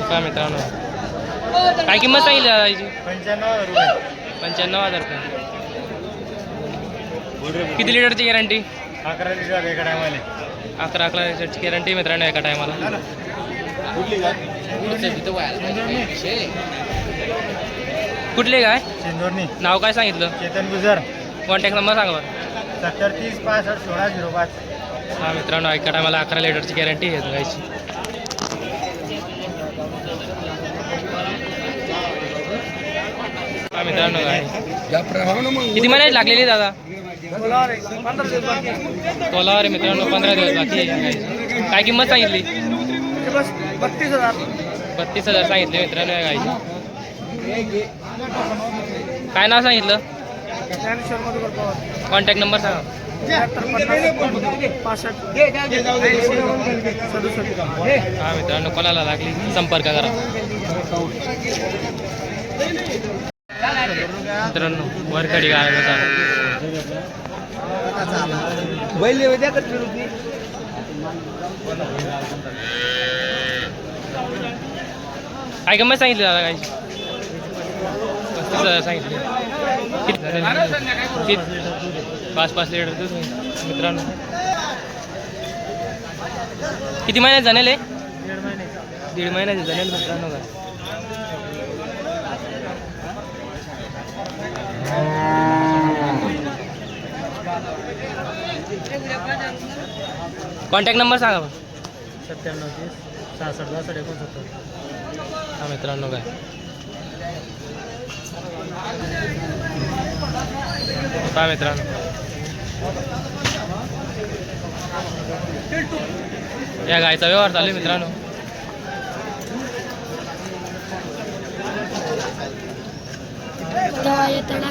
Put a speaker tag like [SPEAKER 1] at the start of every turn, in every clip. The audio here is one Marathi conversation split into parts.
[SPEAKER 1] काय मित्रांनो काय किंमत सांगितली दादा याची
[SPEAKER 2] पंच्याण्णव
[SPEAKER 1] हजार रुपये. किती लिटरची गॅरंटी
[SPEAKER 2] अकरा लिटर एका टायमाले
[SPEAKER 1] अकरा अकरा लिटरची गॅरंटी मित्रांनो एका टायमाला कुठले काय
[SPEAKER 2] सिंदोरनी
[SPEAKER 1] नाव काय सांगितलं?
[SPEAKER 2] चेतन गुजर.
[SPEAKER 1] कॉन्टॅक्ट नंबर सांगा
[SPEAKER 2] सत्तर तीस पासष्ट सोळा झिरो पाच.
[SPEAKER 1] हा मित्रांनो एका टायमाला अकरा लिटरची गॅरंटी आहे गायची. हा मित्रांनो किती महिन्यात लागलेली दादा? तोलावर आहे मित्रांनो पंधरा दिवस बाकी आहे. काय किंमत सांगितली?
[SPEAKER 2] बत्तीस हजार
[SPEAKER 1] बत्तीस हजार सांगितले मित्रांनो या गायची काय नाव सांगितलं? कॉन्टॅक्ट नंबर सांगा. हा मित्रांनो कोणाला लागली? संपर्क करा. मित्रांनो वरखडी गाय बघा
[SPEAKER 2] बैल उद्या
[SPEAKER 1] काय किंमत सांगितली दादा गायची पस्तीस सांगितले? पाच पाच लिटर दूध. मित्रांनो. किती महिन्यात जाणेल दीड महिन्याचे जाणेल मित्रांनो. का कॉन्टॅक्ट नंबर सांगा बरं.
[SPEAKER 2] सत्त्याण्णव तीस सहासष्ट बासष्ट एकोणसत्तर.
[SPEAKER 1] हा मित्रांनो काय पहा मित्रांनो. या गायचा व्यवहार चालू आहे मित्रांनो.
[SPEAKER 3] येताना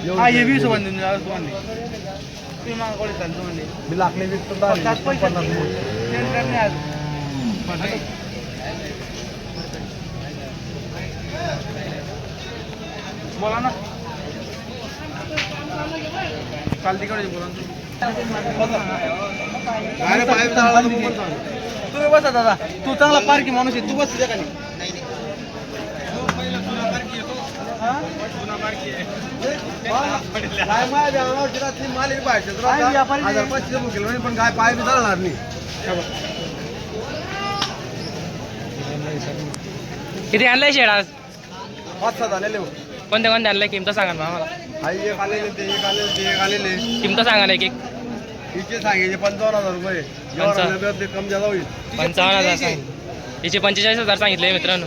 [SPEAKER 2] हे वीस बांधून तुम्ही मागवले चालतो म्हणजे मी लाखले वीस पन्नास बोला ना काल तिकडे बोला तुम्ही बसा दादा तू चांगला पारखी माणूस आहे तू बस तुझ्या खाली पण काय पाय बी चालणार नाही
[SPEAKER 1] किती आणलाय शेड आज?
[SPEAKER 2] पाच सात आलेले हो.
[SPEAKER 1] कोणत्या कोणत्या आणलाय? किमत सांगा ना आम्हाला.
[SPEAKER 2] एक आलेले ते एक आलेले ते एक आलेले.
[SPEAKER 1] किमत सांगा ना एक एक
[SPEAKER 2] हिचे सांगायचे पंचावन्न हजार रुपये.
[SPEAKER 1] पंचा-
[SPEAKER 2] जेव्हा आले ते कम जादा होईल.
[SPEAKER 1] पंचावन्न हजार हिचे पंचेचाळीस हजार सांगितले मित्रांनो.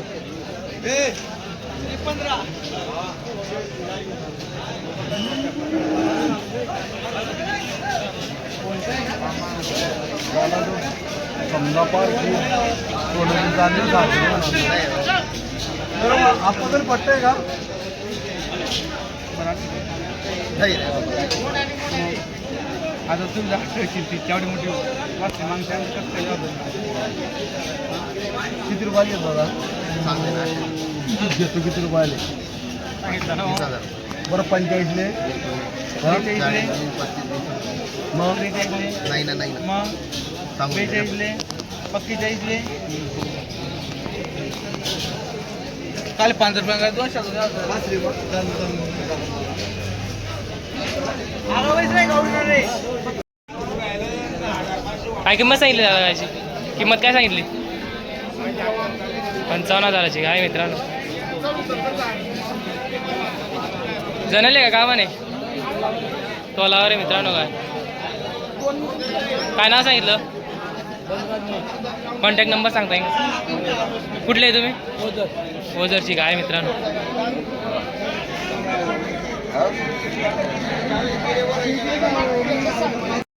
[SPEAKER 2] पार की थोडं चालली आपण तरी का आता तुम्ही किती तेवढी मोठी वाटते माणसं किती रुपये घेतो दादा घेतो किती रुपये बरं पंचाळीसले मग
[SPEAKER 4] नाही ना नाही. ना
[SPEAKER 2] मग बेचाळीसले? पक्केचाळीसले? काल पाच रुपये. दोनशे
[SPEAKER 1] काय किंमत सांगितली दादा याची किंमत काय सांगितली? पंचावन्न हजाराची काय मित्रांनो? जणले का गावाने? तोलावर आहे मित्रांनो काय? काय नाव सांगितलं? कॉन्टॅक्ट नंबर सांगता येईल. कुठले आहे तुम्ही? ओझरची काय मित्रांनो.